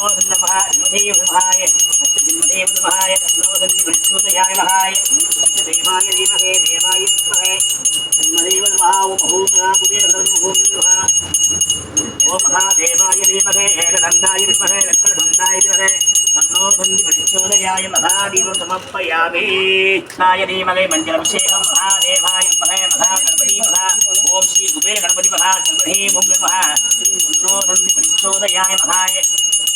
ബ്രഹ്മോധന്മഹായ ബ്രഹ്മദേവമായ ബ്രഹ്മോധന്തി വിഷ്ണുതയായ മഹായ ദേവായ ധീമഹേ ദേവായ വിഷ്മഹേ ബ്രഹ്മദേവ മഹാവ ബഹൂമഹാ കുബേരമഹാ ഓ മഹാദേവായ ധീമഹേ ഏകദന്തായ വിഷ്മഹേ ലക്ഷണായ ധീമഹേ ബ്രഹ്മോധന്തി വിഷ്ണുതയായ മഹാദീപം സമർപ്പയാമേ കൃഷ്ണായ ധീമഹേ മഞ്ജലഭിഷേകം മഹാദേവായ മഹേ മഹാഗണപതി മഹാ ഓം ശ്രീ കുബേര ഗണപതി മഹാ ഗണപതി മുംഗ മഹാ ബ്രഹ്മോധന്തി വിഷ്ണുതയായ മഹായ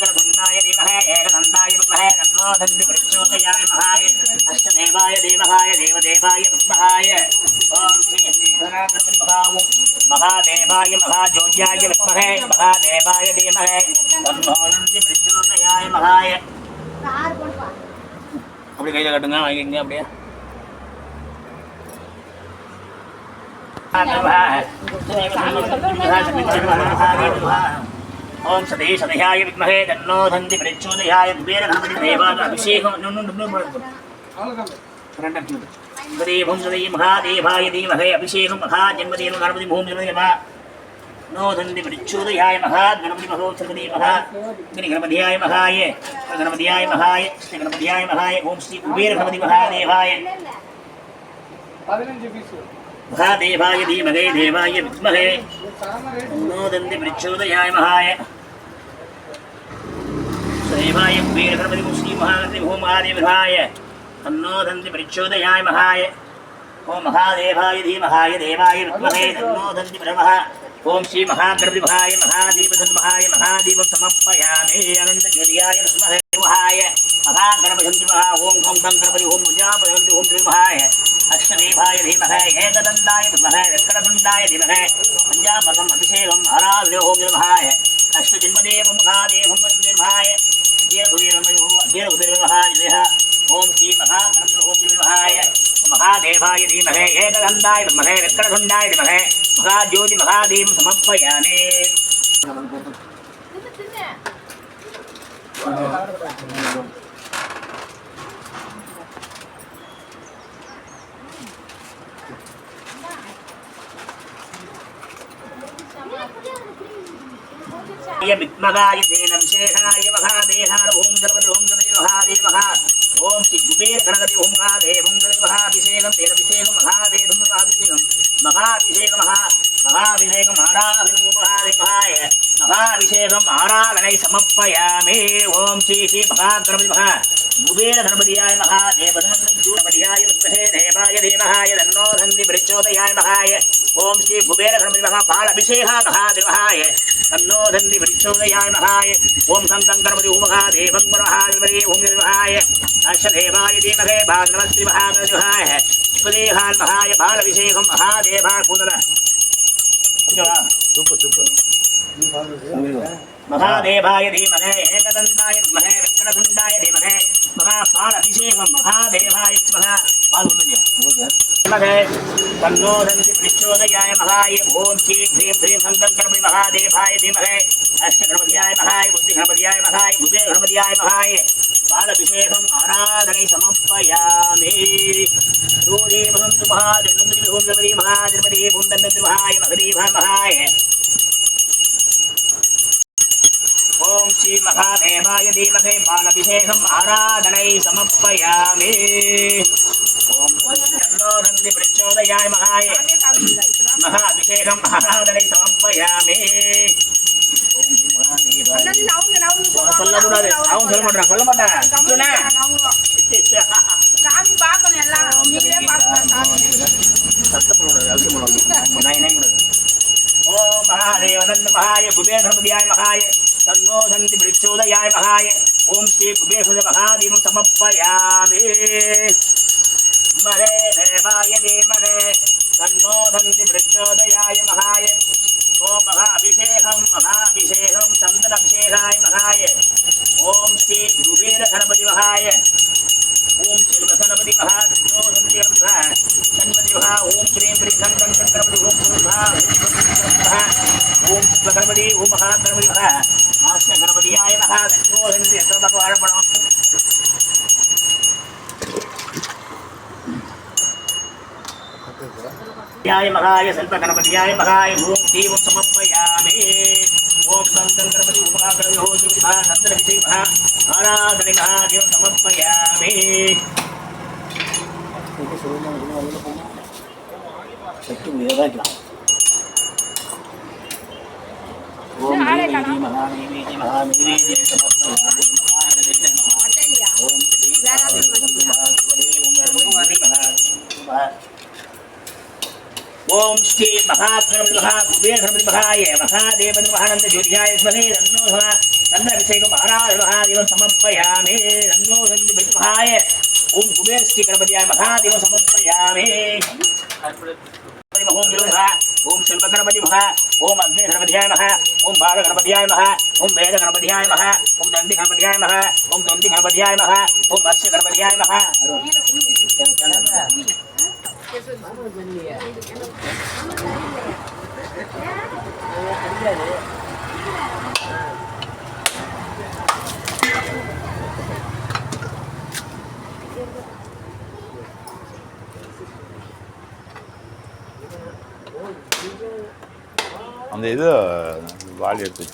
कुबेर गणपति महा जन्महे ओम नमः तन्नो दन्ति विष्णुदयाय महाय वक्रतुण्डाय धीमहे एकदन्ताय विद्महे तन्नो दन्ति विष्णुदयाय महाय अष्टदेवाय देवहाय देवदेवाय विद्महाय ओम श्री श्रीधरागणपति महा ओम महादेवाय महाजोज्याय विद्महे महादेवाय धीमहे तन्नो दन्ति विष्णुदयाय महाय அப்படி கையில் கட்டுங்க வாங்கிக்கங்க அப்படியே ஓம் சதே சதயாய வித்மகே தன்னோ தந்தி பிரச்சோதயாய குபேர கணபதி தேவாத அபிஷேகம். தீபம் சதை மகாதேவாய தீமகே அபிஷேகம். மகா ஜன்மதேவ கணபதி பூம் ஜனதேவா நோதந்தி பிரச்சோதயாய மகா கணபதி மகோத்சதி மகா. அக்னி கணபதியாய மகாய கணபதியாய மகாய ஸ்ரீ கணபதியாய மகாய. ஓம் ஸ்ரீ குபேர கணபதி மகாதேவாய. பதினஞ்சு மகாதேவாய தீமகே தேவாய வித்மகே. நோதந்தி பிரச்சோதயாய மகாய. देवाय कुबेर गणपति श्री महागणपति भूम महादेवाय तन्नो दन्ति प्रचोदयाय महाय। ओम महादेवाय धीमहाय देवाय विद्महे तन्नो दन्ति ब्रह्मः ओम श्री महागणपति महाय महादेव धन्महाय महादेव समर्पयामि। अनंत ज्योतियाय विद्महे महाय महागणपति महा ओम ओम गं गणपति ओम प्रजापति ओम महाय अष्टदेवाय धीमहि एकदन्ताय विद्महे विक्रतुण्डाय धीमहि। पञ्चामृतम्, अभिषेकम्, आराधने ओम महाय अष्टजन्मदेव महादेवं महाय वीरभुवीरमहाय ओम श्री महागणपति ओम महाय महादेवाय धीमहे एकदन्ताय विद्महे विक्रतुण्डाय धीमहि महाज्योति महादेव समर्पयामि य विद्मगाय విద్మగాయ దేనం శేషాయ మహాదేహార ఓం జలవతి ఓం జలయ మహాదేవ ఓం శ్రీ కుబేర గణగతి ఓం మహాదేవ ఓం జలయ మహాభిషేకం తేనాభిషేకం మహాదేవం మహాభిషేకం మహాభిషేక మహా మహాభిషేకం మహారాభినో మహాదేవాయ மகாபிஷேகம் ஆராதனை சமர்ப்பயாமே. ஓம் ஸ்ரீ ஸ்ரீ மகாகணபதி மகா. குபேர கணபதியாய மகா. தேவதூபதியாய வித்மஹே தேவாய தேவகாய. தன்னோ தந்தி பிரச்சோதயாய மகாய. ஓம் ஸ்ரீ குபேர கணபதி மகா. பால் அபிஷேகா மகாதிமகாய தன்னோ தந்தி பிரச்சோதயாய மகாய. ஓம் சந்தம் கணபதி உமகா தேவம் மகாதிபதி ஓம் நிர்வகாய அர்ஷதேவாய தீமகே. பாகவஸ்ரீ மகாதிமகாய உபதேகால் மகாய. பால் அபிஷேகம் மகாதேவா பூதல சூப்பர் சூப்பர். महादेवाय धीमहे, एकदन्ताय विद्महे विक्रतुण्डाय धीमहे, महापालभिषेकं महादेवाय महा धीमहे तन्नो प्रचोदयाय महाय, ॐ श्री ह्रीं ह्रीं सङ्कल्पगणपति महादेवाय धीमहे। अष्टगणपतियाय महाय, बुद्धिगणपतियाय महाय भुवे गणपतियाय महाय। बालभिषेकम् आराधनै समर्पयामि। सूर्ये वसन्तु गणपति महाजन्मति ओं दन्नन्ति महाय। ஓம் ஸ்ரீ மகாதேவாய தீபகை பாலபிஷேகம் ஆராதனை சமர்ப்பயாமி ஓம் நந்தி பிரச்சோதயாய் மகாய மகாபிஷேகம் ஆராதனை சமர்ப்பயாமி சொல்ல கூடாது அவங்க சொல்ல மாட்டாங்க சொல்ல மாட்டாங்க గణపతియాయ మహాయ తన్నో సంతి మృత్యోదయాయ మహాయ ఓం శ్రీ కుబేశ మహాదీం సమర్పయామి మహే దేవాయ ధీమహే తన్నో మృత్యోదయాయ మహాయ ஓம் மகாபிஷேகம் மகாபிஷேகம் சந்தனபிஷேகாய மகாய. ஓம் ஸ்ரீ குபேர கணபதி மகாய. ஓம் செல்வ கணபதி மகா விஷ்ணோ சுந்தரம் கண்பதி மகா ஓம் ஸ்ரீம் ஸ்ரீ கந்தன் சந்திரபதி ஓம் சுருபா ஓம் கணபதி ஓம் மகா மகா. ஆச கணபதியாய மகா விஷ்ணோ ஹிந்தி எத்தனை பக்கம் வாழப்படும் याय महाय सल्प गणपतियाय महाय ओम देव समर्पयामि ओम गंगं गणपति उपाकरणे हो श्रीमः नंदन विजयमः आराधने महादेव समर्पयामि சக்தி உயர்வாக்கலாம் ஓம் தேவி மகாநேவேதி மகாநேவேதி சமர்ப்பயாமி மகாநேவேதி மகா மட்டையா ஓம் ஸ்ரீ ओम श्री महागणपति महा कुबेर गणपति महाय महादेव महानंद ज्योतिषाय स्महे रन्नो समा तन्न विषयको महाराज महादेव समर्पयामि रन्नो सन्ति विष्णु महाय ओम कुबेर श्री गणपतियाय महादेव समर्पयामि ओम गुरुभा ओम शिल्प गणपति महा ओम अग्नि गणपतियाय महा ओम बाल गणपतियाय महा ओम वेद गणपतियाय महा ओम दंडी गणपतियाय महा ओम दंडी गणपतियाय महा ओम मत्स्य गणपतियाय महा அந்த இது வாலி எடுத்து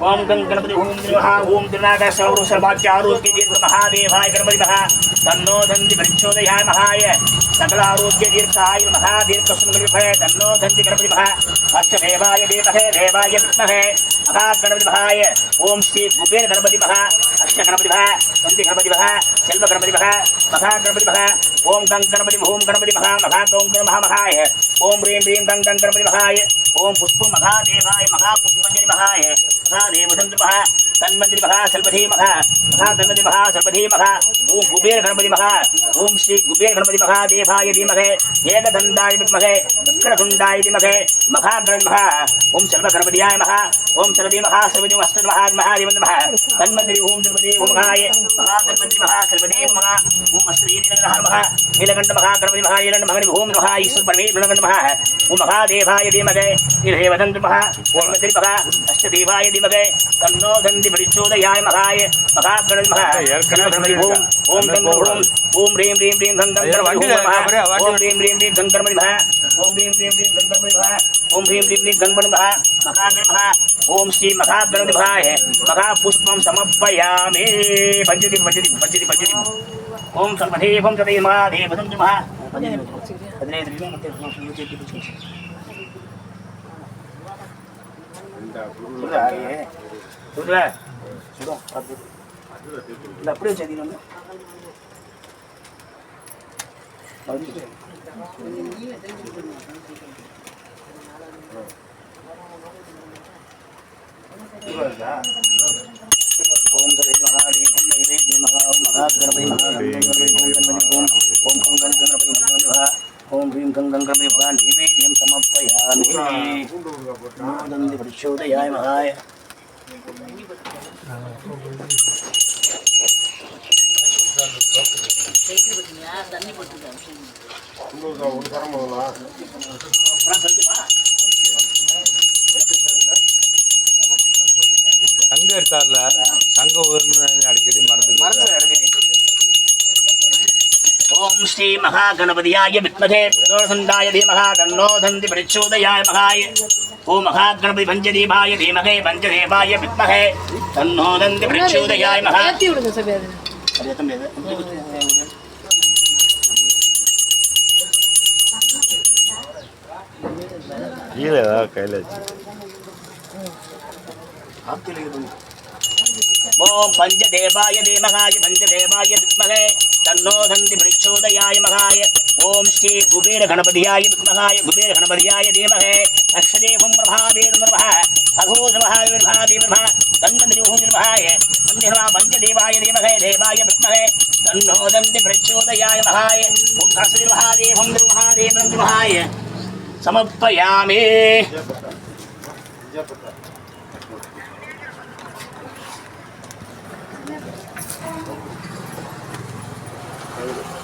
ஓம் கணபதி ஓம் திருநாத சௌரசபாக்கியாரோக்கிய श्रीगुरुमहादेवाय गणपतिमः तन्नो धन्ति परिच्छोदयामहाय सकलारोग्यदीर्घाय महादीर्घसुन्दरविभय तन्नो गणपति महा। अष्टदेवाय देवहे देवाय विद्महे। अथागणपतिमहाय ॐ श्री कुबेर गणपतिमः अष्टगणपतिमः सन्ति गणपतिमः शल्पगणपतिमः महागणपतिमः ॐ गं गणपति ॐ गणपतिमः महागौं गणमहामहाय ओम ह्रीं ह्रीं गं महादेवाय गणपतिमहाय ॐ पुष्पमहादेवाय महापुष्पञ्जलिमहाय महादेवचन्द्रमः महा महादेव महा तन्मंत्री महा महा महा तन्मंत्री महा सर्वधी महा ओम कुबेर गणपति महा ओम श्री कुबेर गणपति महादेवाय धीमहे एकदंडाय विद्महे वक्रतुंडाय धीमहे महा गणपति महा ओम सर्व गणपतियाय महा ओम सर्वधी महा सर्वधी अष्ट महा महादेव महा तन्मंत्री ओम सर्वधी ओम महाय महा तन्मंत्री महा सर्वधी महा ओम अष्टदेवी नमः। महा नीलकंठ महा गणपति महा नीलकंठ महा ओम नमः। ईश्वर परमेश्वर नीलकंठ महा ओम महादेवाय धीमहे निर्हेवदंत्र महा ओम मंत्री महा अष्टदेवाय धीमहे तन्नो दन्ति परिचोदयाय महाय महागणपति महा गणपति ओम ओम गंग ओम ओम ह्रीं ह्रीं ह्रीं गंग गंग वंडी ओम ह्रीं ह्रीं ह्रीं गंग ओम गंग महा ओम गंग महा ओम श्री महाय समर्पयामि भजति ओम सर्वदेवं सदैव महादेव महा भजति చూడలే చూడ ఇది అప్పుడే చదివిన ఓం శ్రీ మహాదేవి మహా మహాగణపతి మహాగణపతి ఓం ఓం ఓం గణపతి మహా ఓం హ్రీం గం గం గం నైవేద్యం సమర్పయామి పరిశోధయాయ మహాయ ஒரு தரம் முதல்ல சங்கம் எடுத்தார்ல சங்கம் அடிக்கடி மறந்து மறந்து அடிக்கடி. ओम श्री महागणपतियाय विद्महे प्रचोदन्ताय धीमः तन्नो दन्ति प्रचोदयाय महाय ओम महागणपति पञ्चदेवाय धीमहे पञ्चदेवाय विद्महे तन्नो दन्ति प्रचोदयाय महा ஏத்தி விடுங்க சபையாது கீழே ஏதாவது கையில் வச்சு ओम पंचदेवाय धीमहाय पंचदेवाय विद्महे तन्नो दन्ति प्रचोदयाय महाय। ओम श्री कुबेर गणपतियाय विद्महाय कुबेर गणपतियाय धीमहे। अक्षदेवं प्रभावेन नमः अघोष महाय विर्भादेव नमः तन्मन्त्रि ओम निर्महाय वंदे पंचदेवाय धीमहे, देवाय विद्महे। तन्नो दन्ति प्रचोदयाय महाय, ओम सहस्रे महादेवं निर्महादेवं निर्महाय Hallelujah.